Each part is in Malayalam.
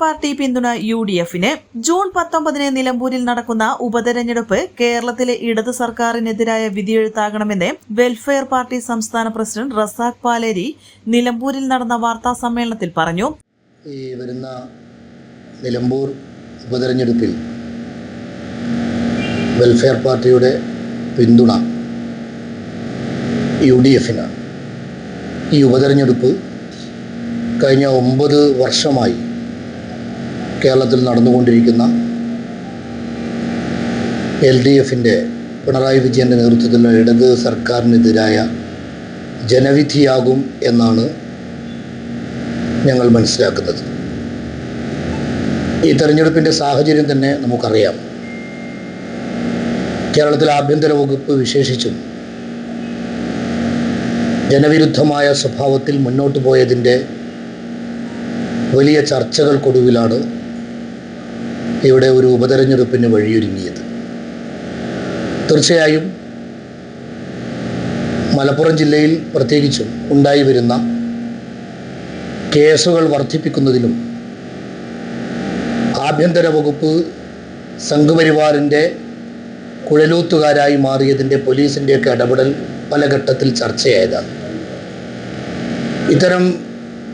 Party പിന്തുണ യു ഡി എഫിന് ജൂൺ പത്തൊമ്പതിന് നിലമ്പൂരിൽ നടക്കുന്ന ഉപതെരഞ്ഞെടുപ്പ് കേരളത്തിലെ ഇടത് സർക്കാരിനെതിരായ വിധിയെഴുത്താകണമെന്ന് വെൽഫെയർ പാർട്ടി സംസ്ഥാന പ്രസിഡന്റ് റസാഖ് പാലേരി നിലമ്പൂരിൽ നടന്ന വാർത്താ സമ്മേളനത്തിൽ പറഞ്ഞു. ഈ വരുന്ന നിലമ്പൂർ ഉപതെരഞ്ഞെടുപ്പിൽ വെൽഫെയർ പാർട്ടിയുടെ പിന്തുണ യു ഡി ഈ ഉപതെരഞ്ഞെടുപ്പ് കഴിഞ്ഞ ഒമ്പത് വർഷമായി കേരളത്തിൽ നടന്നുകൊണ്ടിരിക്കുന്ന എൽ ഡി എഫിന്റെ പിണറായി വിജയന്റെ നേതൃത്വത്തിലുള്ള ഇടത് സർക്കാരിനെതിരായ ജനവിധിയാകും എന്നാണ് ഞങ്ങൾ മനസ്സിലാക്കുന്നത്. ഈ തെരഞ്ഞെടുപ്പിന്റെ സാഹചര്യം തന്നെ നമുക്കറിയാം. കേരളത്തിലെ ആഭ്യന്തര വകുപ്പ് വിശേഷിച്ചും ജനവിരുദ്ധമായ സ്വഭാവത്തിൽ മുന്നോട്ട് പോയതിന്റെ വലിയ ചർച്ചകൾക്കൊടുവിലാണ് ഇവിടെ ഒരു ഉപതെരഞ്ഞെടുപ്പിന് വഴിയൊരുങ്ങിയത്. തീർച്ചയായും മലപ്പുറം ജില്ലയിൽ പ്രത്യേകിച്ചും ഉണ്ടായി വരുന്ന കേസുകൾ വർദ്ധിപ്പിക്കുന്നതിലും ആഭ്യന്തര വകുപ്പ് സംഘപരിവാറിന്റെ കുഴലൂത്തുകാരായി മാറിയതിന്റെ പോലീസിന്റെയൊക്കെ ഇടപെടൽ പല ഘട്ടത്തിൽ ചർച്ചയായതാണ്. ഇത്തരം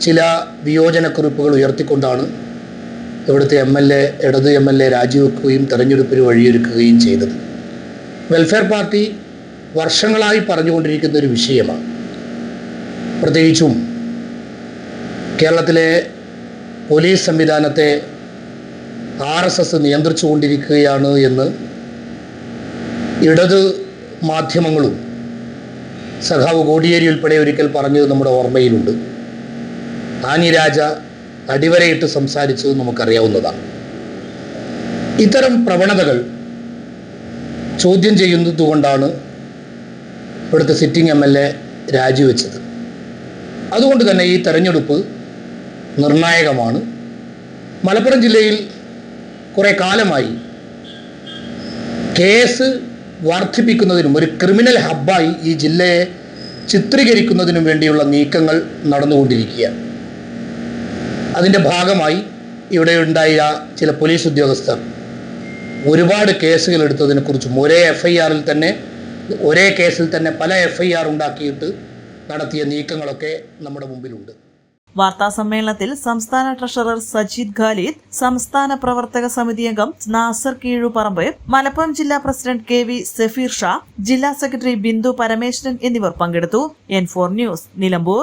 ചില വിയോജനക്കുറിപ്പുകൾ ഉയർത്തിക്കൊണ്ടാണ് ഇവിടുത്തെ എം എൽ എ ഇടതു എം എൽ എ രാജിവെക്കുകയും തെരഞ്ഞെടുപ്പിന് വഴിയൊരുക്കുകയും ചെയ്തത്. വെൽഫെയർ പാർട്ടി വർഷങ്ങളായി പറഞ്ഞുകൊണ്ടിരിക്കുന്ന ഒരു വിഷയമാണ്. പ്രത്യേകിച്ചും കേരളത്തിലെ പോലീസ് സംവിധാനത്തെ ആർ എസ് എസ് നിയന്ത്രിച്ചു കൊണ്ടിരിക്കുകയാണ് എന്ന് ഇടത് മാധ്യമങ്ങളും സഖാവ് കോടിയേരി ഉൾപ്പെടെ ഒരിക്കൽ പറഞ്ഞത് നമ്മുടെ ഓർമ്മയിലുണ്ട്. ആനി രാജ അടിവരയിട്ട് സംസാരിച്ചത് നമുക്കറിയാവുന്നതാണ്. ഇത്തരം പ്രവണതകൾ ചോദ്യം ചെയ്യുന്നത് കൊണ്ടാണ് ഇവിടുത്തെ സിറ്റിംഗ് എം എൽ എ രാജിവെച്ചത്. അതുകൊണ്ട് തന്നെ ഈ തെരഞ്ഞെടുപ്പ് നിർണായകമാണ്. മലപ്പുറം ജില്ലയിൽ കുറേ കാലമായി കേസ് വർദ്ധിപ്പിക്കുന്നതിനും ഒരു ക്രിമിനൽ ഹബ്ബായി ഈ ജില്ലയെ ചിത്രീകരിക്കുന്നതിനും വേണ്ടിയുള്ള നീക്കങ്ങൾ നടന്നുകൊണ്ടിരിക്കുകയാണ്. അതിന്റെ ഭാഗമായി ഇവിടെ ഉണ്ടായ ചില പോലീസ് ഉദ്യോഗസ്ഥർ ഒരുപാട് കേസുകൾ എടുത്തതിനെക്കുറിച്ചും ഒരേ എഫ് ഐ ആറിൽ തന്നെ ഒരേ കേസിൽ തന്നെ പല എഫ് ഐ ആർ ഉണ്ടാക്കിയിട്ട് നടത്തിയ നീക്കങ്ങളൊക്കെ നമ്മുടെ മുമ്പിലുണ്ട്. വാർത്താ സമ്മേളനത്തിൽ സംസ്ഥാന ട്രഷറർ സജീദ് ഖാലിദ് സംസ്ഥാന പ്രവർത്തക സമിതി അംഗം നാസർ കീഴുപറമ്പ് മലപ്പുറം ജില്ലാ president K V Safeer Shah ജില്ലാ സെക്രട്ടറി ബിന്ദു പരമേശ്വരൻ എന്നിവർ പങ്കെടുത്തു. N four news Nilambur.